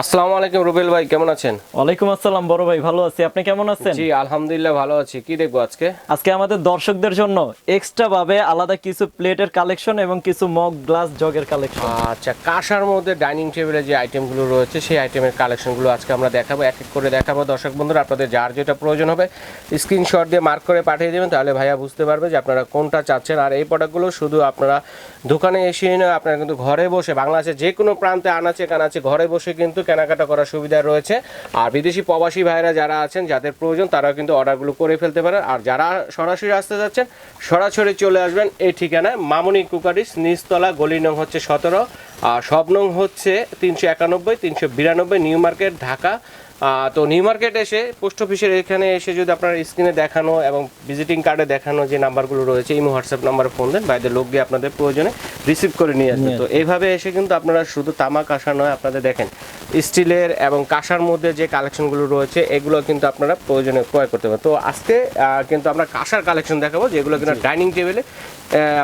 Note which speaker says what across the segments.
Speaker 1: আসসালামু আলাইকুম রুবেল ভাই কেমন আছেন?
Speaker 2: ওয়ালাইকুম আসসালাম বড় ভাই ভালো আছি। আপনি কেমন আছেন?
Speaker 1: জি আলহামদুলিল্লাহ ভালো আছি। কি দেখব আজকে?
Speaker 2: আজকে আমাদের দর্শকদের জন্য এক্সট্রা ভাবে আলাদা কিছু প্লেটের কালেকশন এবং কিছু মগ গ্লাস জগের কালেকশন
Speaker 1: আচ্ছা কাঁসার মধ্যে ডাইনিং টেবিলে যে আইটেমগুলো রয়েছে সেই আইটেমের কালেকশনগুলো আজকে আমরা দেখাবো। এক এক করে দেখাবো। দর্শক বন্ধুরা আপনাদের যার যেটা প্রয়োজন হবে স্ক্রিনশট দিয়ে মার্ক করে পাঠিয়ে দেবেন তাহলে ভাইয়া বুঝতে পারবে যে আপনারা কোনটা চাচ্ছেন। আর এই প্রোডাক্টগুলো শুধু আপনারা দোকানে এসে না আপনারা কিন্তু ঘরে বসে বাংলাদেশের যে কোনো প্রান্তে আনাচে কানাচে ঘরে বসে কিন্তু কেনাকাটা করার সুবিধা রয়েছে। আর বিদেশি প্রবাসী ভাইরা যারা আছেন, যাদের প্রয়োজন, তারাও কিন্তু অর্ডারগুলো করে ফেলতে পারেন। আর যারা সরাসরি আসতে যাচ্ছেন, সরাসরি চলে আসবেন এই ঠিকানায়। মামুনি কুকারিস, নিচতলা, গলি নং হচ্ছে সতেরো। আর সব নং হচ্ছে তিনশো একানব্বই, তিনশো বিরানব্বই, নিউ মার্কেট, ঢাকা। তো নিউ মার্কেট এসে পোস্ট অফিসের এখানে এসে যদি আপনার স্ক্রিনে দেখানো এবং ভিজিটিং কার্ডে দেখানো যে নাম্বারগুলো রয়েছে ইমো হোয়াটসঅ্যাপ নাম্বারে ফোন দেন বাইদের লোক গিয়ে আপনাদের প্রয়োজনে রিসিভ করে নিয়ে আসবে তো এইভাবে এসে কিন্তু আপনারা শুধু তামা কাঁসা নয় আপনাদের দেখেন স্টিলের এবং কাঁসার মধ্যে যে কালেকশনগুলো রয়েছে এগুলো কিন্তু আপনারা প্রয়োজনে ক্রয় করতে পারেন তো আজকে কিন্তু আমরা কাঁসার কালেকশন দেখাবো যেগুলো কিনা ডাইনিং টেবিলে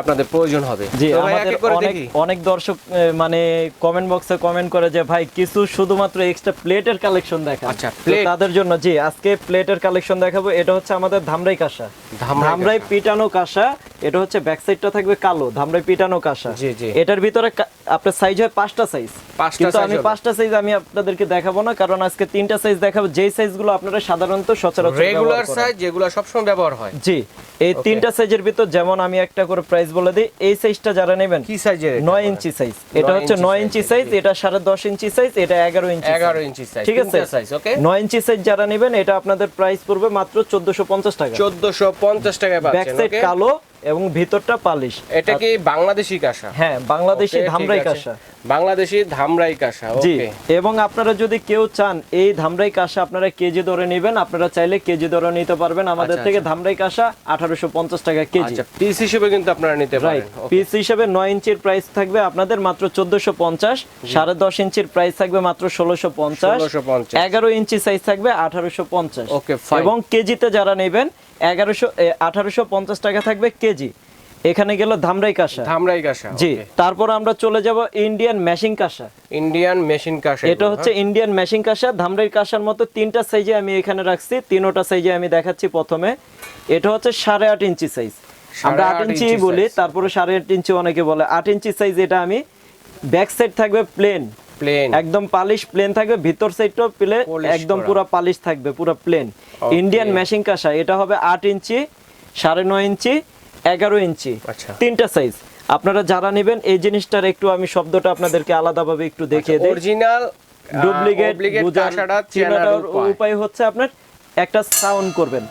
Speaker 1: আপনাদের প্রয়োজন হবে।
Speaker 2: জি
Speaker 1: এক
Speaker 2: আমাদের অনেক অনেক দর্শক মানে কমেন্ট বক্সে কমেন্ট করে যে ভাই কিছু শুধুমাত্র এক্সট্রা প্লেটের কালেকশন দেখা
Speaker 1: আচ্ছা,
Speaker 2: তাদের জন্য জি আজকে প্লেটের কালেকশন দেখাবো। এটা হচ্ছে আমাদের ধামরাই কাঁসা।
Speaker 1: ধামরাই
Speaker 2: পিটানো কাঁসা এটা হচ্ছে ব্যাক সাইডটা থাকবে কালো ধামরাই পিটানো কাঁসা।
Speaker 1: জি, জি।
Speaker 2: এটার ভিতরে আপনার সাইজ হয় পাঁচটা সাইজ কিন্তু আমি পাঁচটা সাইজ আমি আপনাদেরকে দেখাবো না কারণ আজকে তিনটা সাইজ দেখাবো। যেই সাইজগুলো আপনারা সাধারণত সচরাচর
Speaker 1: রেগুলার সাইজ যেগুলো সবসময় ব্যবহার হয়।
Speaker 2: জি এই তিনটা সাইজের ভিতর যেমন আমি একটা করে প্রাইস বলে দিই এই সাইজটা যারা নেবেন
Speaker 1: কি সাইজের
Speaker 2: নয় ইঞ্চি সাইজ এটা হচ্ছে
Speaker 1: ইঞ্চি
Speaker 2: নয়
Speaker 1: size,
Speaker 2: ইঞ্চি সাইজ এটা সাড়ে দশ ইঞ্চি সাইজ এটা এগারো ইঞ্চি
Speaker 1: এগারো
Speaker 2: size।
Speaker 1: ইঞ্চি সাইজ
Speaker 2: ঠিক আছে?
Speaker 1: সাইজ ওকে
Speaker 2: নয় ইঞ্চি সাইজ যারা নেবেন এটা আপনাদের প্রাইস পড়বে মাত্র চোদ্দশো পঞ্চাশ টাকা।
Speaker 1: চোদ্দশো পঞ্চাশ টাকায়
Speaker 2: ব্যাক
Speaker 1: পাচ্ছেন
Speaker 2: সাইড? কালো এবং ভিতরটা পালিশ।
Speaker 1: এটা কি বাংলাদেশি কাঁসা?
Speaker 2: হ্যাঁ বাংলাদেশি ধামরাই কাঁসা।
Speaker 1: বাংলাদেশি ধামরাই কাঁসা
Speaker 2: জি এবং আপনারা যদি কেউ চান এই ধামরাই কাঁসা আপনারা কেজি দরে নেবেন আপনারা চাইলে কেজি দরে নিতে পারবেন। আমাদের
Speaker 1: আচ্ছা,
Speaker 2: থেকে ধামরাই কাঁসা আঠারোশো পঞ্চাশ টাকা কেজি।
Speaker 1: আচ্ছা পিস হিসেবে কিন্তু আপনারা নিতে পারেন
Speaker 2: পিস হিসেবে নয় ইঞ্চির প্রাইস থাকবে আপনাদের মাত্র চোদ্দশো পঞ্চাশ সাড়ে দশ ইঞ্চির প্রাইস থাকবে মাত্র ষোলোশো পঞ্চাশ
Speaker 1: 1650
Speaker 2: এগারো ইঞ্চি সাইজ থাকবে আঠারোশো পঞ্চাশ। এবং কেজিতে যারা নেবেন এগারোশো আঠারোশো পঞ্চাশ টাকা থাকবে কেজি। এখানে গেল ধামরাই কাঁসা।
Speaker 1: ধামরাই কাঁসা
Speaker 2: জি তারপর আমরা চলে যাব ইন্ডিয়ান ম্যাশিং কাঁসা।
Speaker 1: ইন্ডিয়ান মেশিন কাঁসা
Speaker 2: এটা হচ্ছে ইন্ডিয়ান মেশিন কাঁসা ধামরাই কাঁসার মতো তিনটা সাইজে আমি এখানে রাখছি তিনোটা সাইজে আমি দেখাচ্ছি প্রথমে। এটা হচ্ছে সাড়ে আট ইঞ্চি সাইজ আমরা আট ইঞ্চি বলি তারপরে সাড়ে আট ইঞ্চি অনেকে বলে। আট ইঞ্চি সাইজ এটা আমি ব্যাক সাইড থাকবে প্লেন
Speaker 1: প্লেন
Speaker 2: একদম পালিশ প্লেন থাকবে ভিতর সাইডটাও প্লে একদম। পুরো পালিশ থাকবে পুরো প্লেন ইন্ডিয়ান মেশিন কাঁসা এটা হবে আট ইঞ্চি সাড়ে নয় ইঞ্চি এগারো ইঞ্চি।
Speaker 1: আচ্ছা।
Speaker 2: তিনটা সাইজ আপনারা যারা নেবেন এই জিনিসটার একটু আমি শব্দটা আপনাদেরকে আলাদাভাবে একটু দেখিয়ে দিই।
Speaker 1: অরিজিনাল
Speaker 2: ডুপ্লিকেট
Speaker 1: উপায়
Speaker 2: হচ্ছে আপনার একটা সাউন্ড করবেন।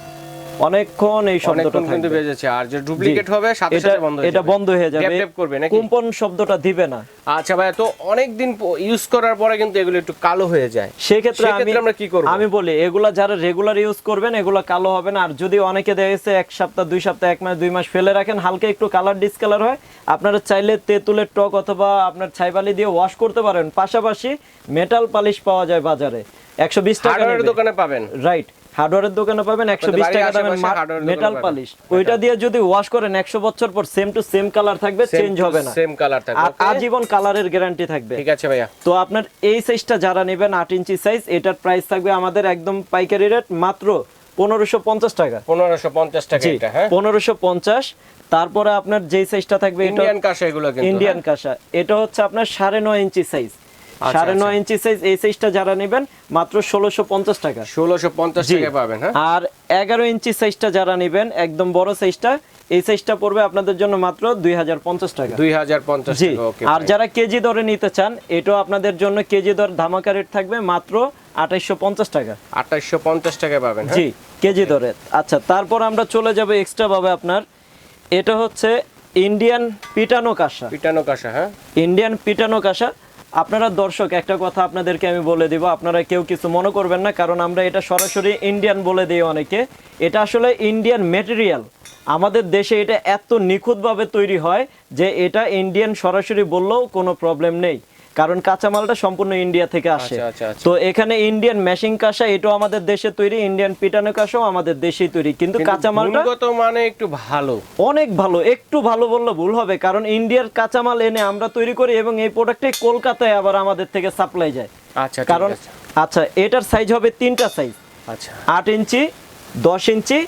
Speaker 2: অনেকক্ষণ এই শব্দটা
Speaker 1: কিন্তু বেজেছে আর যে ডুপ্লিকেট হবে সাথে সাথে বন্ধ হয়ে
Speaker 2: এটা বন্ধ হয়ে যাবে।
Speaker 1: Gap করবে নাকি?
Speaker 2: কুম্পন শব্দটা দিবে না।
Speaker 1: আচ্ছা ভাই তো অনেক দিন ইউজ করার পরে কিন্তু এগুলো একটু কালো হয়ে যায়।
Speaker 2: সেক্ষেত্রে আমি
Speaker 1: আমরা কি করব?
Speaker 2: আমি বলি এগুলা যারা রেগুলার ইউজ করবেন এগুলা কালো হবে না। আর যদি অনেকে দেখেছে এক সপ্তাহ দুই সপ্তাহ এক মাস দুই মাস ফেলে রাখেন হালকা একটু কালার ডিসকালার হয় আপনারা চাইলে তেঁতুলের টক অথবা আপনার ছাইবালি দিয়ে ওয়াশ করতে পারেন। পাশাপাশি মেটাল পালিশ পাওয়া যায় বাজারে। একশো বিশ টাকা
Speaker 1: দোকানে পাবেন।
Speaker 2: রাইট হার্ডওয়্যারের দোকানে পাবেন একশো বিশ টাকা দামের মেটাল পালিশ ওইটা দিয়ে যদি ওয়াশ করেন একশো বছর পর সেম টু সেম কালার থাকবে চেঞ্জ হবে না।
Speaker 1: সেম কালার থাকবে
Speaker 2: আর আজীবন কালারের গ্যারান্টি থাকবে।
Speaker 1: ঠিক আছে ভাইয়া।
Speaker 2: তো আপনার এই সাইজটা যারা নেবেন আট ইঞ্চি সাইজ এটার প্রাইস থাকবে আমাদের একদম পাইকারি রেট মাত্র পনেরোশো পঞ্চাশ টাকা।
Speaker 1: পনেরোশো পঞ্চাশ টাকা এটা হ্যাঁ?
Speaker 2: পনেরোশো পঞ্চাশ। তারপরে আপনার যেই সাইজটা থাকবে
Speaker 1: ইন্ডিয়ান কাঁসা এগুলো
Speaker 2: ইন্ডিয়ান কাঁসা। এটা হচ্ছে আপনার সাড়ে নয় ইঞ্চি সাইজ
Speaker 1: আচ্ছা,
Speaker 2: সাড়ে নয় ইঞ্চি সাইজ এই সাইজটা যারা নেবেন মাত্র ষোলোশো পঞ্চাশ টাকা।
Speaker 1: ষোলোশো পঞ্চাশ। টাকা পাবেন হ্যাঁ?
Speaker 2: আর এগারো ইঞ্চি সাইজটা যারা নেবেন একদম বড় সাইজটা এই সাইজটা পড়বে আপনাদের জন্য মাত্র দুই হাজার পঞ্চাশ টাকা।
Speaker 1: দুই হাজার পঞ্চাশ
Speaker 2: জি।
Speaker 1: টাকা ওকে
Speaker 2: আর যারা কেজি দরে নিতে চান এটাও আপনাদের জন্য কেজি দর ধামাকা রেট থাকবে মাত্র আঠাইশো পঞ্চাশ টাকা।
Speaker 1: আঠাশশো পঞ্চাশ টাকা পাবেন হ্যাঁ?
Speaker 2: জি কেজি দরে। আচ্ছা তারপর আমরা চলে যাব এক্সট্রা ভাবে আপনার। এটা হচ্ছে ইন্ডিয়ান পিটানো কাঁসা।
Speaker 1: পিটানো কাঁসা হ্যাঁ?
Speaker 2: ইন্ডিয়ান পিটানো কাঁসা। আপনারা দর্শক, একটা কথা আপনাদেরকে আমি বলে দিব, আপনারা কেউ কিছু মনে করবেন না, কারণ আমরা এটা সরাসরি ইন্ডিয়ান বলে দিই অনেকে। এটা আসলে ইন্ডিয়ান মেটেরিয়াল আমাদের দেশে এটা এত নিখুঁতভাবে তৈরি হয় যে এটা ইন্ডিয়ান সরাসরি বললেও কোনো প্রবলেম নেই। কারণ কাঁচামালটা সম্পূর্ণ ইন্ডিয়া থেকে আসে।
Speaker 1: আচ্ছা, আচ্ছা, আচ্ছা।
Speaker 2: তো এখানে ইন্ডিয়ান মেশিং কাঁসা এটাও আমাদের দেশে তৈরি ইন্ডিয়ান পিটানো কাঁসাও আমাদের দেশেই তৈরি। কিন্তু কাঁচামালটা
Speaker 1: গুণগত মানে একটু ভালো।
Speaker 2: অনেক ভালো একটু ভালো বললে ভুল হবে কারণ ইন্ডিয়ার কাঁচামাল এনে আমরা তৈরি করি এবং এই প্রোডাক্টে কলকাতায় আবার আমাদের থেকে সাপ্লাই যায়।
Speaker 1: আচ্ছা
Speaker 2: কারণ আচ্ছা এটার সাইজ হবে তিনটা সাইজ
Speaker 1: আচ্ছা।
Speaker 2: আট ইঞ্চি দশ ইঞ্চি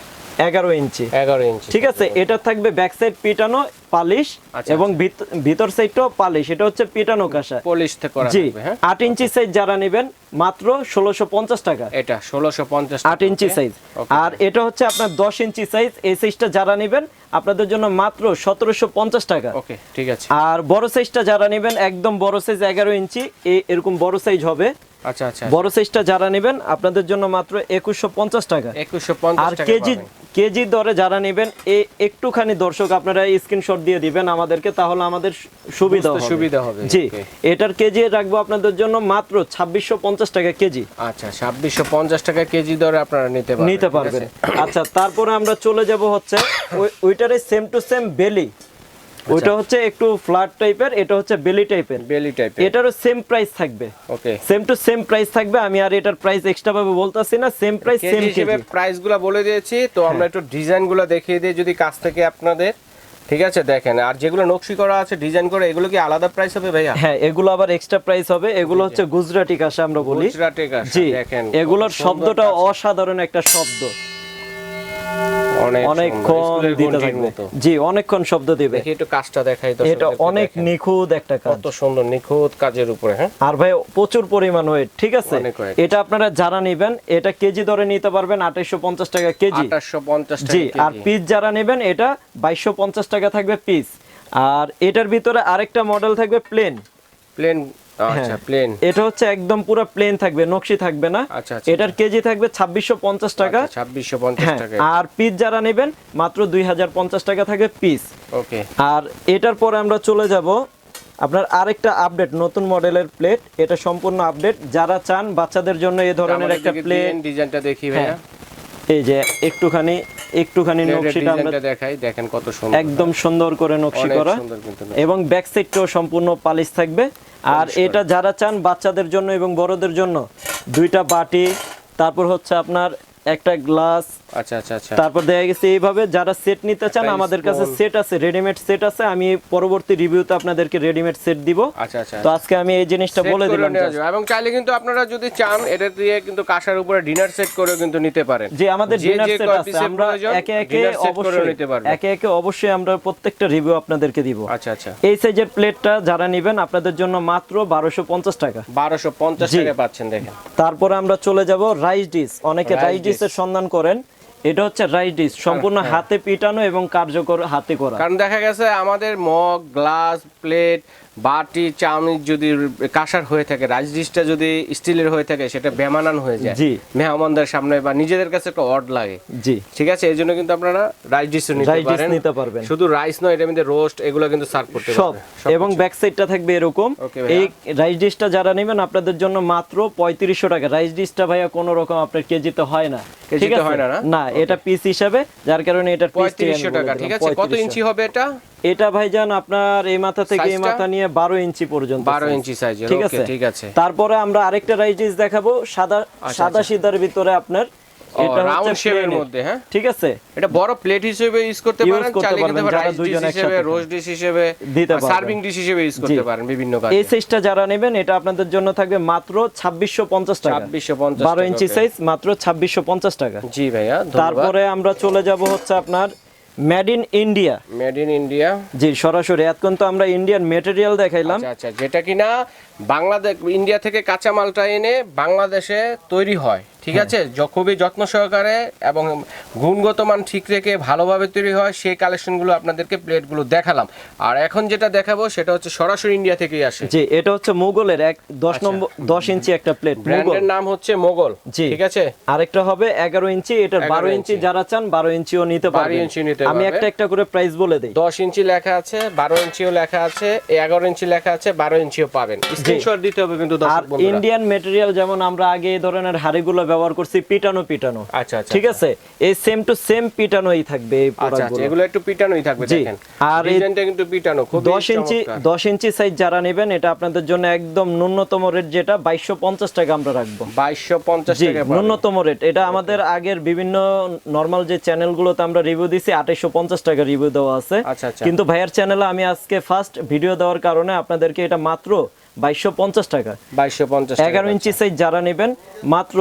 Speaker 2: এগারো ইঞ্চি।
Speaker 1: এগারো ইঞ্চি।
Speaker 2: ঠিক আছে? এটা থাকবে ব্যাক সাইড পিটানো পালিশ
Speaker 1: আচ্ছা,
Speaker 2: এবং ভিতর সাইডটাও পালিশ। এটা হচ্ছে পিটানো কাঁসা।
Speaker 1: পলিশ করা
Speaker 2: জি।
Speaker 1: হ্যাঁ?
Speaker 2: ইঞ্চি সাইজ যারা নেবেন মাত্র ষোলোশো পঞ্চাশ টাকা।
Speaker 1: এটা
Speaker 2: ইঞ্চি সাইজ আর এটা হচ্ছে আপনার দশ ইঞ্চি সাইজ এই সাইজটা যারা নেবেন আপনাদের জন্য মাত্র সতেরোশো পঞ্চাশ টাকা।
Speaker 1: ওকে ঠিক আছে।
Speaker 2: আর বড় সাইজটা যারা নেবেন একদম বড় সাইজ এগারো ইঞ্চি এরকম বড় সাইজ হবে।
Speaker 1: আচ্ছা আচ্ছা।
Speaker 2: বড় সাইজটা যারা নেবেন আপনাদের জন্য মাত্র একুশশো পঞ্চাশ টাকা।
Speaker 1: একুশশো পঞ্চাশ
Speaker 2: আর কেজি। কেজি দরে যারা নেবেন এ একটুখানি দর্শক আপনারা স্ক্রিনশট দিয়ে দিবেন আমাদেরকে তাহলে আমাদের সুবিধা হবে।
Speaker 1: সুবিধা হবে,
Speaker 2: জি এটার কেজি রাখব আপনাদের জন্য মাত্র ছাব্বিশশো পঞ্চাশ টাকা কেজি।
Speaker 1: আচ্ছা ছাব্বিশশো পঞ্চাশ টাকা কেজি দরে আপনারা নিতে পারবেন
Speaker 2: নিতে পারবেন। আচ্ছা তারপরে আমরা চলে যাব হচ্ছে ওই- ওইটারে সেম টু সেম বেলি। ওইটা হচ্ছে একটু ফ্ল্যাট টাইপের এটা হচ্ছে বেলি টাইপের
Speaker 1: বেলি টাইপের
Speaker 2: এটারও সেম প্রাইস থাকবে।
Speaker 1: Okay
Speaker 2: same to same price থাকবে আমি আর এটার প্রাইস এক্সট্রা ভাবে বলতাছি না সেম প্রাইস সেম
Speaker 1: হিসেবে
Speaker 2: কেজি।
Speaker 1: প্রাইসগুলা বলে দিয়েছি তো আমরা একটু ডিজাইনগুলো দেখিয়ে দিই যদি কাছ থেকে আপনাদের। ঠিক আছে দেখেন আর যেগুলো নকশি করা আছে ডিজাইন করা এগুলো কি আলাদা প্রাইস হবে ভাইয়া?
Speaker 2: হ্যাঁ এগুলো আবার এক্সট্রা প্রাইস হবে। এগুলো হচ্ছে গুজরাটি কাঁসা আমরা বলি।
Speaker 1: গুজরাটে কাঁসা, দেখেন
Speaker 2: এগুলোর শব্দটা অসাধারণ একটা শব্দ। অনেকক্ষণ দিতে থাকবে। জি অনেকক্ষণ শব্দ দিবে।
Speaker 1: একটু কাজটা দেখাই তো
Speaker 2: এটা অনেক নিখুঁত একটা কাজ।
Speaker 1: কত সুন্দর নিখুঁত কাজের উপরে হ্যাঁ?
Speaker 2: আর ভাই প্রচুর পরিমাণ ওয়েট ঠিক আছে? এটা আপনারা যারা নেবেন এটা কেজি দরে নিতে পারবেন আঠাইশো পঞ্চাশ টাকা কেজি।
Speaker 1: আঠাশশো পঞ্চাশ
Speaker 2: জি আর পিস যারা নেবেন এটা বাইশশো পঞ্চাশ টাকা থাকবে পিস আর এটার ভিতরে আরেকটা মডেল থাকবে প্লেন
Speaker 1: প্লেন আচ্ছা
Speaker 2: হ্যাঁ।
Speaker 1: প্লেন
Speaker 2: এটা হচ্ছে একদম পুরো প্লেন থাকবে নকশি থাকবে না।
Speaker 1: আচ্ছা, আচ্ছা,
Speaker 2: এটার কেজি থাকবে ছাব্বিশশো পঞ্চাশ টাকা।
Speaker 1: ছাব্বিশশো পঞ্চাশ
Speaker 2: হ্যাঁ
Speaker 1: টাকা।
Speaker 2: আর পিস যারা নেবেন মাত্র দুই হাজার পঞ্চাশ টাকা থাকবে পিস
Speaker 1: ওকে
Speaker 2: আর এটার পরে আমরা চলে যাব আপনার আরেকটা আপডেট নতুন মডেলের প্লেট এটা সম্পূর্ণ আপডেট যারা চান বাচ্চাদের জন্য এই ধরনের একটা প্লেট
Speaker 1: ডিজাইনটা দেখি ভাইয়া।
Speaker 2: হ্যাঁ, এই যে একটুখানি একটুখানি নকশিটা আমরা
Speaker 1: দেখাই দেখেন কত সুন্দর।
Speaker 2: একদম সুন্দর করে নকশি করা। এবং ব্যাক সাইডটাও সম্পূর্ণ পালিশ থাকবে। আর এটা যারা চান বাচ্চাদের জন্য এবং বড়দের জন্য দুইটা বাটি তারপর হচ্ছে আপনার একটা গ্লাস
Speaker 1: আচ্ছা আচ্ছা আচ্ছা।
Speaker 2: তারপর দেখা গেছে এইভাবে যারা সেট নিতে চান আমাদের কাছে সেট আছে রেডিমেড সেট আছে। আমি পরবর্তী রিভিউতে আপনাদেরকে রেডিমেড সেট দিব।
Speaker 1: আচ্ছা আচ্ছা।
Speaker 2: তো আজকে আমি এই জিনিসটা বলে দিলাম।
Speaker 1: এবং চাইলে কিন্তু আপনারা যদি চান এটা দিয়ে কিন্তু কাঁসার উপরে ডিনার সেট করেও কিন্তু নিতে পারেন।
Speaker 2: যে আমাদের ডিনার সেট আছে আমরা একে একে অবশ্যই
Speaker 1: নিতে পারবেন।
Speaker 2: একে একে অবশ্যই আমরা প্রত্যেকটা রিভিউ আপনাদেরকে দিব।
Speaker 1: আচ্ছা আচ্ছা।
Speaker 2: এই সাইজের প্লেটটা যারা নেবেন আপনাদের জন্য মাত্র বারোশো পঞ্চাশ টাকা।
Speaker 1: বারোশো পঞ্চাশ
Speaker 2: জি।
Speaker 1: টাকা পাচ্ছেন দেখেন।
Speaker 2: তারপরে আমরা চলে যাব রাইস ডিশ অনেকে রাইস ডিশের সন্ধান করেন। এটা হচ্ছে রাইডিস সম্পূর্ণ
Speaker 1: হ্যাঁ।
Speaker 2: হাতে পিটানো এবং কার্যকর হাতে করা
Speaker 1: কারণ দেখা গেছে আমাদের মগ গ্লাস প্লেট বাটি চামচ যদি কাঁসার হয়ে থাকে রাইস ডিশটা যদি স্টিলের হয়ে থাকে সেটা বেমানান হয়ে যায়।
Speaker 2: জি।
Speaker 1: মেহমানদের সামনে বা নিজেদের কাছে একটা অড লাগে।
Speaker 2: জি।
Speaker 1: ঠিক আছে? এই জন্য কিন্তু আপনারা রাইস নিতে পারেন।
Speaker 2: নিতে পারবেন।
Speaker 1: শুধু রাইস নয় এটার মধ্যে রোস্ট এগুলো কিন্তু সার্ভ করতে
Speaker 2: সব। এবং ব্যাক সাইডটা থাকবে এরকম। এই রাইস ডিশটা যারা নেবেন আপনাদের জন্য মাত্র পঁয়ত্রিশশো টাকা। রাইস ডিশটা ভাইয়া কোনো রকম আপনার কেজিতে হয় না।
Speaker 1: কেজিতে হয় না, না?
Speaker 2: এটা পিস হিসাবে যার কারণে এটা পিস
Speaker 1: পঁয়ত্রিশশো টাকা ঠিক আছে? কত ইঞ্চি হবে এটা?
Speaker 2: এটা ভাইজান আপনার এই মাথা থেকে এই মাথা নিয়ে বারো ইঞ্চি পর্যন্ত
Speaker 1: বারো
Speaker 2: size।
Speaker 1: ইঞ্চি সাইজের
Speaker 2: ঠিক আছে?
Speaker 1: ঠিক আছে।
Speaker 2: তারপরে আমরা আরেকটা ডিশ দেখাবো সাদা সাদা সিদার ভিতরে আপনার। এটা
Speaker 1: রাউন্ড শেপের মধ্যে হ্যাঁ?
Speaker 2: ঠিক আছে?
Speaker 1: এটা বড় প্লেট হিসেবে ইউজ করতে পারেন চাইলে কিন্তু রাইস ডিশ হিসেবে রোস্ট ডিশ হিসেবে সার্ভিং ডিশ হিসেবে ইউজ করতে পারেন বিভিন্ন কাজে।
Speaker 2: এই সাইজটা যারা নেবেন এটা আপনাদের জন্য থাকবে মাত্র ছাব্বিশশো পঞ্চাশ টাকা। ইঞ্চি সাইজ মাত্র ছাব্বিশশো পঞ্চাশ টাকা।
Speaker 1: জি ভাইয়া তারপরে
Speaker 2: আমরা চলে যাব হচ্ছে আপনার made in India
Speaker 1: made in India
Speaker 2: ji সরাসরি এতক্ষণ তো আমরা ইন্ডিয়ান মেটেরিয়াল দেখাইলাম।
Speaker 1: আচ্ছা আচ্ছা যেটা কিনা বাংলাদেশ ইন্ডিয়া থেকে কাঁচা মালটা এনে বাংলাদেশে তৈরি হয় ঠিক
Speaker 2: হ্যাঁ।
Speaker 1: আছে? খুবই যত্ন সহকারে এবং গুণগত মান ঠিক রেখে ভালোভাবে তৈরি হয় সেই কালেকশনগুলো আপনাদেরকে প্লেটগুলো দেখালাম। আর এখন যেটা দেখাবো সেটা হচ্ছে সরাসরি ইন্ডিয়া থেকেই আসে।
Speaker 2: জি এটা হচ্ছে মুঘলের এক দশ নম্বর দশ ইঞ্চি একটা প্লেট
Speaker 1: ব্র্যান্ডের নাম হচ্ছে মোগল
Speaker 2: জি।
Speaker 1: ঠিক আছে?
Speaker 2: আরেকটা হবে এগারো ইঞ্চি
Speaker 1: এটা
Speaker 2: বারো ইঞ্চি। যারা চান বারো ইঞ্চিও নিতে
Speaker 1: 12
Speaker 2: পারবেন।
Speaker 1: ইঞ্চি নিতে
Speaker 2: আমি একটা একটা করে প্রাইস বলে দিই।
Speaker 1: দশ ইঞ্চি লেখা আছে বারো ইঞ্চিও লেখা আছে এগারো ইঞ্চি লেখা আছে বারো ইঞ্চিও পাবেন। স্ক্রিনশট দিতে হবে কিন্তু
Speaker 2: আর
Speaker 1: দর্শক বন্ধুরা।
Speaker 2: ইন্ডিয়ান মেটেরিয়াল যেমন আমরা আগে এই ধরনের হাড়িগুলো ব্যবহার করছি পিটানো পিটানো।
Speaker 1: আচ্ছা আচ্ছা
Speaker 2: ঠিক আছে? এই সেম টু সেম পিটানোই থাকবে এই
Speaker 1: আচ্ছা আচ্ছা
Speaker 2: প্রোডাক্টগুলো
Speaker 1: এগুলো একটু পিটানোই থাকবে দেখেন।
Speaker 2: আর
Speaker 1: ডিজাইনটা কিন্তু পিটানো খুব
Speaker 2: দশ ইঞ্চি দশ ইঞ্চি সাইজ যারা নেবেন এটা আপনাদের জন্য একদম ন্যূনতম রেট যেটা বাইশশো পঞ্চাশ টাকা আমরা রাখব।
Speaker 1: বাইশশো পঞ্চাশ
Speaker 2: জি
Speaker 1: টাকা
Speaker 2: ন্যূনতম রেট এটা আমাদের আগের বিভিন্ন নরমাল যে চ্যানেলগুলোতে আমরা রিভিউ দিছি আঠাইশো পঞ্চাশ টাকা রিভিউ দেওয়া আছে।
Speaker 1: আচ্ছা আচ্ছা।
Speaker 2: কিন্তু ভাইয়ার চ্যানেলে আমি আজকে ফার্স্ট ভিডিও দেওয়ার কারণে আপনাদেরকে এটা মাত্র বাইশশো পঞ্চাশ টাকা।
Speaker 1: বাইশশো পঞ্চাশ
Speaker 2: এগারো ইঞ্চি সাইজ যারা নেবেন মাত্র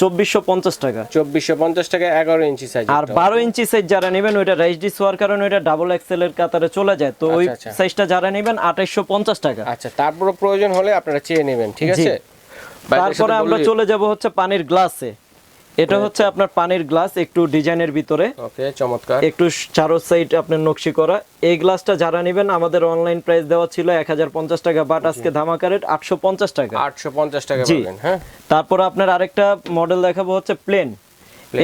Speaker 2: চব্বিশশো পঞ্চাশ টাকা।
Speaker 1: চব্বিশশো পঞ্চাশ টাকা এগারো ইঞ্চি সাইজ
Speaker 2: আর বারো ইঞ্চি সাইজ যারা নেবেন ওইটা রাইস ডিস হওয়ার কারণে ওইটা ডাবল এক্সেল এর কাতারে চলে যায়। তো ওই
Speaker 1: আচ্ছা, আচ্ছা।
Speaker 2: সাইজটা যারা নেবেন আঠাইশো পঞ্চাশ টাকা।
Speaker 1: আচ্ছা তারপরে প্রয়োজন হলে আপনারা চেয়ে নেবেন ঠিক আছে?
Speaker 2: তারপরে আমরা চলে যাব হচ্ছে পানির গ্লাসে এটা হচ্ছে আপনার পানির গ্লাস একটু ডিজাইনের ভিতরে।
Speaker 1: ওকে চমৎকার।
Speaker 2: একটু চারো সাইড আপনার নকশি করা। এই গ্লাসটা যারা নেবেন আমাদের অনলাইন প্রাইস দেওয়া ছিল এক হাজার পঞ্চাশ টাকা বাট আজকে ধামাকা রেট আটশো পঞ্চাশ টাকা।
Speaker 1: আটশো পঞ্চাশ টাকা
Speaker 2: জি।
Speaker 1: পাবেন হ্যাঁ?
Speaker 2: তারপর আপনার আরেকটা মডেল দেখাবো হচ্ছে প্লেন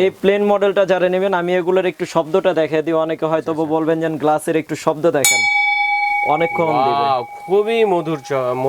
Speaker 2: এই প্লেন মডেলটা যারা নেবেন আমি এগুলোর একটু শব্দটা দেখাই দিই। অনেকে হয়তো
Speaker 1: আচ্ছা,
Speaker 2: বলবেন যে গ্লাসের একটু শব্দ দেখেন। দিবে।
Speaker 1: খুবই মধুর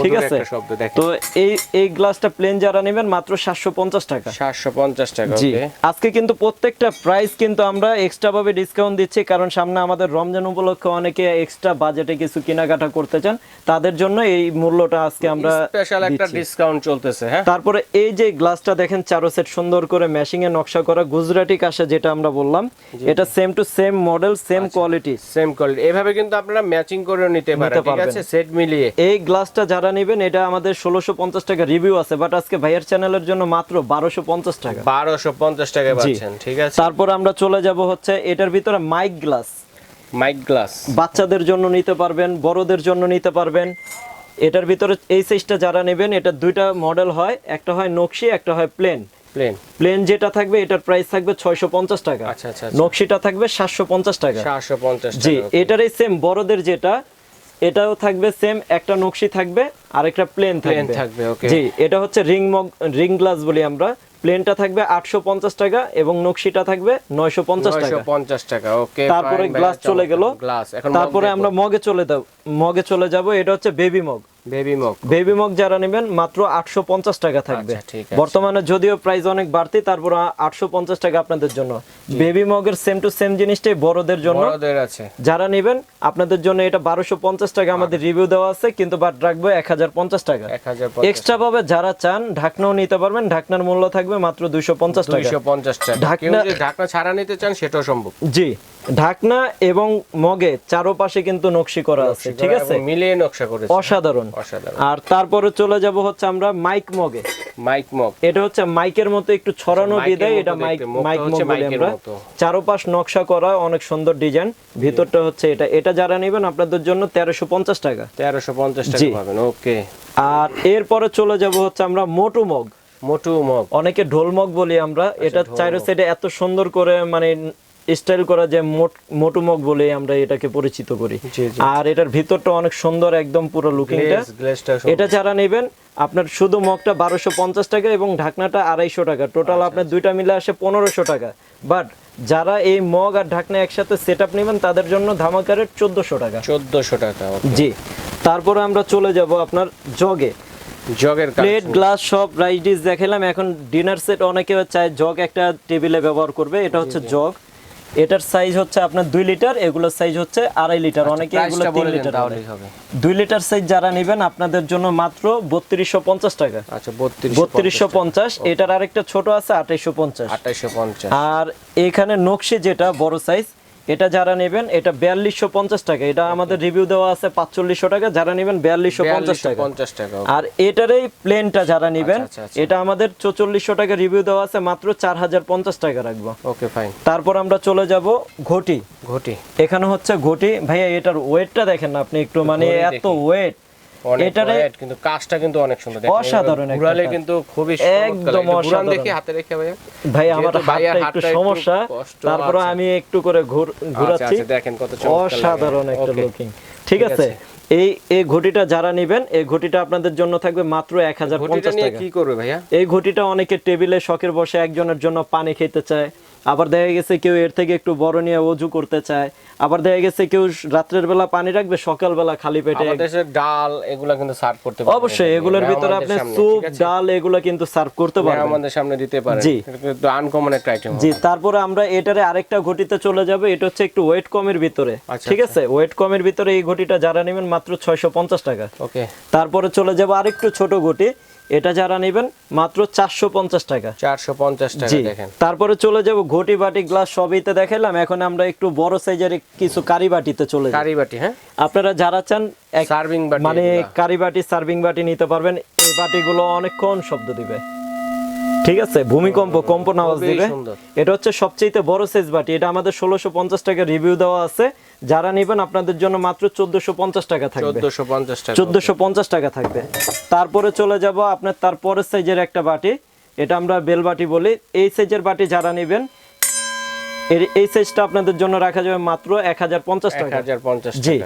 Speaker 2: ঠিক আছে?
Speaker 1: শব্দ দেখেন।
Speaker 2: তো এই এই গ্লাসটা প্লেন যারা নেবেন মাত্র সাতশো পঞ্চাশ টাকা।
Speaker 1: সাতশো পঞ্চাশ টাকা
Speaker 2: জি। আজকে কিন্তু প্রত্যেকটা প্রাইস কিন্তু আমরা এক্সট্রা ভাবে ডিসকাউন্ট দিচ্ছি কারণ সামনে আমাদের রমজান উপলক্ষে অনেকে এক্সট্রা বাজেটে কিছু কেনাকাটা করতে চান তাদের জন্য এই মূল্যটা আজকে আমরা
Speaker 1: স্পেশাল একটা ডিসকাউন্ট চলতেছে হ্যাঁ?
Speaker 2: তারপরে এই যে গ্লাসটা দেখেন চারো সেট সুন্দর করে ম্যাশিং এ নকশা করা গুজরাটি কাশে যেটা আমরা বললাম এটা same to same model same. Quality
Speaker 1: same quality এভাবে কিন্তু আপনারা ম্যাচিং করে নিতে পারেন ঠিক আছে? সেট মিলিয়ে।
Speaker 2: এই গ্লাসটা যারা নেবেন এটা আমাদের ষোলোশো পঞ্চাশ টাকা রিভিউ আছে বাট আজকে ভাইয়ের চ্যানেলের জন্য মাত্র বারোশো পঞ্চাশ টাকা।
Speaker 1: বারোশো পঞ্চাশ টাকা পাচ্ছেন ঠিক আছে?
Speaker 2: তারপর আমরা চলে যাব হচ্ছে এটার ভিতরে মাইক গ্লাস
Speaker 1: মাইক গ্লাস
Speaker 2: বাচ্চাদের জন্য নিতে পারবেন বড়দের জন্য নিতে পারবেন। এটার ভিতরে এই সাইজটা যারা নেবেন এটা দুইটা মডেল হয় একটা হয় নকশি একটা হয় প্লেন
Speaker 1: প্লেন
Speaker 2: প্লেন যেটা থাকবে এটার প্রাইস থাকবে ছয়শো পঞ্চাশ টাকা।
Speaker 1: আচ্ছা আচ্ছা
Speaker 2: নকশিটা থাকবে সাতশো পঞ্চাশ টাকা।
Speaker 1: সাতশো পঞ্চাশ
Speaker 2: জি
Speaker 1: টাকা
Speaker 2: এটারই সেম বড়দের যেটা এটাও থাকবে সেম একটা নকশি থাকবে আর একটা প্লেন থাকবে
Speaker 1: থাকবে
Speaker 2: জি এটা হচ্ছে রিং মগ রিং গ্লাস বলি আমরা। প্লেনটা থাকবে আটশো পঞ্চাশ টাকা এবং নকশিটা থাকবে নয়শো পঞ্চাশ টাকা।
Speaker 1: পঞ্চাশ টাকা ওকে
Speaker 2: তারপরে গ্লাস চলে গেল।
Speaker 1: গ্লাস
Speaker 2: তারপরে আমরা মগে চলে যাব মগে চলে যাব এটা হচ্ছে baby mug
Speaker 1: baby mug
Speaker 2: baby mug যারা নেবেন মাত্র আটশো পঞ্চাশ টাকা থাকবে।
Speaker 1: আচ্ছা, আছে।
Speaker 2: বর্তমানে যদিও প্রাইস অনেক বাড়তি তারপর আটশো পঞ্চাশ টাকা আপনাদের জন্য। বেবি মগের সেম টু সেম জিনিসটাই বড়দের জন্য।
Speaker 1: বড়দের আছে।
Speaker 2: যারা নেবেন আপনাদের জন্য এটা বারোশো পঞ্চাশ টাকা আমাদের রিভিউ দেওয়া আছে কিন্তু বাট রাখব এক হাজার পঞ্চাশ টাকা। এক্সট্রা ভাবে যারা চান ঢাকনাও নিতে পারবেন ঢাকনার মূল্য থাকবে মাত্র দুইশো পঞ্চাশ টাকা। ঢাকনা
Speaker 1: ছাড়া নিতে চান সেটাও সম্ভব।
Speaker 2: জি। ঢাকনা এবং মগে চারোপাশে কিন্তু নকশি করা আছে ঠিক আছে?
Speaker 1: মিলিয়ে নকশা করেছে।
Speaker 2: অসাধারণ।
Speaker 1: অসাধারণ।
Speaker 2: আর তারপরে চলে যাব হচ্ছে আমরা মাইক মগে।
Speaker 1: Mic mug.
Speaker 2: এটা হচ্ছে মাইকের মতো একটু ছড়ানো বিদায় এটা মাইক মাইক মগ বলি
Speaker 1: মাইকের
Speaker 2: আমরা। চারোপাশ নকশা করা অনেক সুন্দর ডিজাইন। ভিতরটা হচ্ছে এটা। এটা যারা নেবেন আপনাদের জন্য তেরোশো পঞ্চাশ টাকা।
Speaker 1: তেরোশো পঞ্চাশ টাকা পাবেন ওকে।
Speaker 2: আর এরপরে চলে যাব হচ্ছে আমরা মোটু মগ।
Speaker 1: মোটু মগ।
Speaker 2: অনেকে ঢোল মগ বলি আমরা। এটা চাইরো সাইডে এত সুন্দর করে মানে স্টাইল করা যে মোট- মোটু মগ বলে আমরা এটাকে পরিচিত করি। আর এটার ভিতরটা অনেক সুন্দর একদম পুরো লুকিংটা
Speaker 1: গ্লেজটা
Speaker 2: এটা যারা নেবেন আপনার শুধু মগটা বারোশো পঞ্চাশ টাকা এবং ঢাকনাটা আড়াইশো টাকা। টোটাল
Speaker 1: আচ্ছা,
Speaker 2: আপনার দুইটা মিলে আসে পনেরোশো টাকা। বাট যারা এই মগ আর ঢাকনা একসাথে সেট আপ নেবেন তাদের জন্য ধামাকারের চোদ্দশো টাকা।
Speaker 1: চোদ্দশো টাকা
Speaker 2: জি। তারপরে আমরা চলে যাব আপনার জগে
Speaker 1: জগের
Speaker 2: প্লেট গ্লাস সব রাইস ডিশ দেখালাম। এখন ডিনার সেট অনেকে চায় জগ একটা টেবিলে ব্যবহার করবে। এটা হচ্ছে জগ এটার সাইজ হচ্ছে আপনার দুই লিটার এগুলোর সাইজ হচ্ছে আড়াই লিটার অনেকে এগুলো তিন লিটার দুই লিটার সাইজ যারা নেবেন আপনাদের জন্য মাত্র বত্রিশশো পঞ্চাশ টাকা।
Speaker 1: আচ্ছা
Speaker 2: বত্রিশশো পঞ্চাশ এটার আরেকটা ছোট আছে আঠাইশশো পঞ্চাশ।
Speaker 1: আঠাইশো পঞ্চাশ।
Speaker 2: আর এখানে নকশি যেটা বড় সাইজ এটা যারা নেবেন এটা বিয়াল্লিশশো পঞ্চাশ টাকা। এটা আমাদের রিভিউ দেওয়া আছে পাঁচচল্লিশশো টাকা যারা নেবেন বিয়াল্লিশশো পঞ্চাশ টাকা।
Speaker 1: পঞ্চাশ টাকা
Speaker 2: আর এটার এই প্লেনটা যারা নেবেন
Speaker 1: আচ্ছা, আচ্ছা।
Speaker 2: এটা আমাদের চৌচল্লিশশো টাকা রিভিউ দেওয়া আছে মাত্র চার হাজার পঞ্চাশ টাকা রাখব।
Speaker 1: ওকে ফাইন
Speaker 2: তারপর আমরা চলে যাব ঘটি।
Speaker 1: ঘটি।
Speaker 2: এখানে হচ্ছে ঘটি। ভাইয়া এটার ওয়েটটা দেখেন না আপনি একটু মানে এত ওয়েট এটারে
Speaker 1: কিন্তু কাজটা কিন্তু অনেক সুন্দর।
Speaker 2: অসাধারণ
Speaker 1: ঘুরালে কিন্তু খুবই
Speaker 2: একদম অসাধারণ।
Speaker 1: দেখি হাতে রেখে ভাইয়া।
Speaker 2: ভাই আমার হাতটা একটু সমস্যা। তারপরে আমি একটু করে ঘুর- ঘুরাচ্ছি।
Speaker 1: দেখেন কত
Speaker 2: অসাধারণ একটা লুকিং ঠিক আছে? এই এই ঘটিটা যারা নেবেন এই ঘটিটা আপনাদের জন্য থাকবে মাত্র এক হাজার পঞ্চাশ টাকা।
Speaker 1: কি করবে ভাইয়া?
Speaker 2: এই ঘটিটা অনেকে টেবিলে শখের বসে একজনের জন্য পানি খেতে চায়। আবার দেখা গেছে কেউ এর থেকে একটু বড় নিয়ে অজু করতে চায়। আবার দেখা গেছে কেউ রাত্রের বেলা পানি রাখবে সকালবেলা খালি পেটে
Speaker 1: ডাল এগুলো কিন্তু সার্ভ করতে পারবেন
Speaker 2: অবশ্যই এগুলোর ভিতরে আপনি স্যুপ ডাল এগুলো কিন্তু সার্ভ করতে পারবেন।
Speaker 1: আমাদের সামনে দিতে পারেন।
Speaker 2: জি।
Speaker 1: কিন্তু আনকমন একটা আইটেম
Speaker 2: জি তারপরে আমরা এটারে আরেকটা ঘটিতে চলে যাব এটা হচ্ছে একটু ওয়েট কমের ভিতরে
Speaker 1: আচ্ছা,
Speaker 2: ঠিক আছে? ওয়েট কমের ভিতরে এই ঘটিটা যারা নেবেন মাত্র ছয়শো পঞ্চাশ টাকা।
Speaker 1: ওকে
Speaker 2: তারপরে চলে যাব আরেকটু ছোট ঘটি। এটা যারা নেবেন মাত্র চারশো পঞ্চাশ টাকা।
Speaker 1: চারশো পঞ্চাশ টাকা দেখেন।
Speaker 2: তারপরে চলে যাব ঘটি বাটি গ্লাস সবই তো দেখাইলাম। এখন আমরা একটু বড় সাইজের কিছু কারি বাটিতে চলে
Speaker 1: কারি বাটি হ্যাঁ?
Speaker 2: আপনারা যারা চান
Speaker 1: সার্ভিং বাটি
Speaker 2: মানে
Speaker 1: কারিবাটি
Speaker 2: কারি বাটি সার্ভিং বাটি নিতে পারবেন। এই বাটিগুলো অনেকক্ষণ শব্দ দিবে। ঠিক আছে ভূমিকম্প কম্পন আওয়াজ দিবে। এটা হচ্ছে সবচেয়ে বড় সাইজ বাটি এটা আমাদের ষোলোশো পঞ্চাশ টাকা রিভিউ দেওয়া আছে। যারা নেবেন আপনাদের জন্য মাত্র চোদ্দশো পঞ্চাশ টাকা থাকবে।
Speaker 1: চোদ্দশো পঞ্চাশ টাকা
Speaker 2: থাকবে। তারপরে চলে যাব আপনার তারপরের সাইজের একটা বাটি। এটা আমরা বেল বাটি বলি। এই সাইজের বাটি যারা নেবেন এর- এই সাইজটা আপনাদের জন্য রাখা যাবে মাত্র এক হাজার পঞ্চাশ টাকা। জি।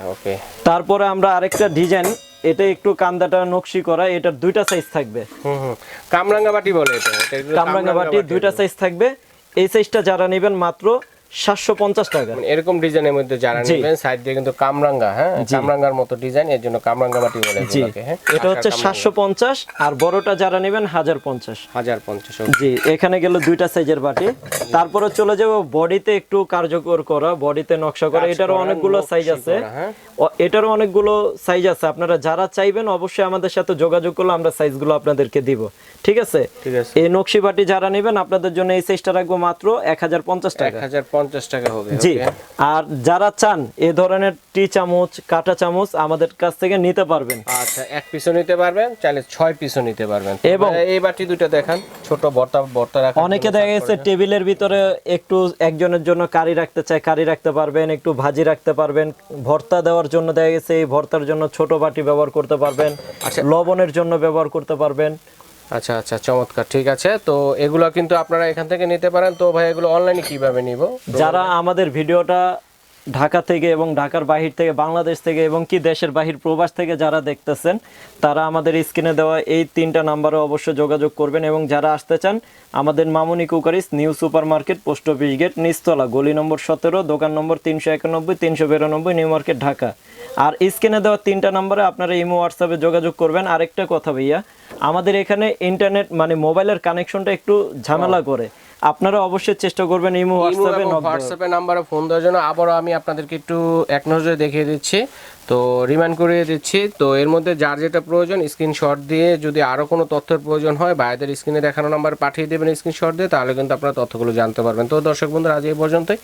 Speaker 2: তারপরে আমরা আরেকটা ডিজাইন এটা একটু কান্দাটা নকশি করা এটার দুইটা সাইজ থাকবে।
Speaker 1: হুম হুম। কামরাঙ্গা বাটি বলে এটা কামরাঙ্গাবাটি
Speaker 2: কামরাঙ্গা বাটি দুইটা সাইজ থাকবে। এই সাইজটা যারা নেবেন মাত্র সাতশো পঞ্চাশ টাকা।
Speaker 1: মানে এরকম ডিজাইনের মধ্যে যারা নেবেন সাইড দিয়ে কিন্তু কামরাঙ্গা হ্যাঁ? কামরাঙ্গার মতো ডিজাইন এর জন্য কামরাঙ্গা বাটি বলে
Speaker 2: জি।
Speaker 1: হ্যাঁ?
Speaker 2: এটা হচ্ছে সাতশো পঞ্চাশ আর বড়টা যারা নেবেন হাজার পঞ্চাশ।
Speaker 1: হাজার পঞ্চাশ
Speaker 2: জি এখানে গেল দুইটা সাইজের বাটি। তারপরে চলে যাব বডিতে একটু কার্যকর করা বডিতে নকশা করা। এটারও অনেকগুলো সাইজ আছে।
Speaker 1: হ্যাঁ।
Speaker 2: এটারও অনেকগুলো সাইজ আছে। আপনারা যারা চাইবেন অবশ্যই আমাদের সাথে যোগাযোগ করলে আমরা সাইজগুলো আপনাদেরকে দিব। ঠিক আছে?
Speaker 1: ঠিক আছে।
Speaker 2: এই নকশি বাটি যারা নেবেন আপনাদের জন্য এই সাইজটা রাখব মাত্র এক হাজার পঞ্চাশ
Speaker 1: এক
Speaker 2: টাকা
Speaker 1: হাজার পঞ্চাশ টাকা হবে
Speaker 2: জি। আর যারা চান এ ধরনের টি চামচ কাটা চামচ আমাদের কাছ থেকে নিতে পারবেন।
Speaker 1: আচ্ছা এক পিসও নিতে পারবেন চাইলে ছয় পিসও নিতে পারবেন।
Speaker 2: এবং-
Speaker 1: এই বাটি দুটো দেখান ছোট বর্তা বর্তা রাখা
Speaker 2: অনেকে দেখা গেছে টেবিলের ভিতরে একটু একজনের জন্য কারি রাখতে চায় কারি রাখতে পারবেন একটু ভাজি রাখতে পারবেন ভর্তা দেওয়ার জন্য দেখা গেছে এই ভর্তার জন্য ছোট বাটি ব্যবহার করতে পারবেন
Speaker 1: আচ্ছা।
Speaker 2: লবণের জন্য ব্যবহার করতে পারবেন।
Speaker 1: আচ্ছা আচ্ছা চমৎকার, ঠিক আছে। তো এগুলো কিন্তু আপনারা এখান থেকে নিতে পারেন। তো ভাই, এগুলো অনলাইনে কীভাবে নিব?
Speaker 2: যারা আমাদের ভিডিওটা ঢাকা থেকে এবং ঢাকার বাহির থেকে বাংলাদেশ থেকে এবং কি দেশের বাহির প্রবাস থেকে যারা দেখতেছেন তারা আমাদের স্ক্রিনে দেওয়া এই তিনটা নাম্বারে অবশ্যই যোগাযোগ করবেন এবং যারা আসতে চান আমাদের Mamuni cookeries new super market post office gate নিচতলা গলি নম্বর সতেরো দোকান নম্বর তিনশো একানব্বই তিনশো বিরানব্বই নিউ মার্কেট ঢাকা। আর স্ক্রিনে দেওয়া তিনটা নাম্বারে আপনারা ইমো হোয়াটসঅ্যাপে যোগাযোগ করবেন। আরেকটা কথা ভাইয়া আমাদের এখানে ইন্টারনেট মানে মোবাইলের কানেকশনটা একটু ঝামেলা করে। আপনারা অবশ্যই চেষ্টা করবেন ইমো হোয়াটসঅ্যাপে
Speaker 1: হোয়াটসঅ্যাপে নাম্বারে ফোন দেওয়ার জন্য আবারও আমি আপনাদেরকে একটু এক নজরে দেখিয়ে দিচ্ছি। তো রিমাইন্ড করিয়ে দিচ্ছি। তো এর মধ্যে যার যেটা প্রয়োজন স্ক্রিনশট দিয়ে যদি আরও কোনো তথ্যের প্রয়োজন হয় ভাইদের স্ক্রিনে দেখানো নাম্বার পাঠিয়ে দেবেন স্ক্রিনশট দিয়ে তাহলে কিন্তু আপনারা তথ্যগুলো জানতে পারবেন। তো দর্শক বন্ধুরা আজ এই পর্যন্তই।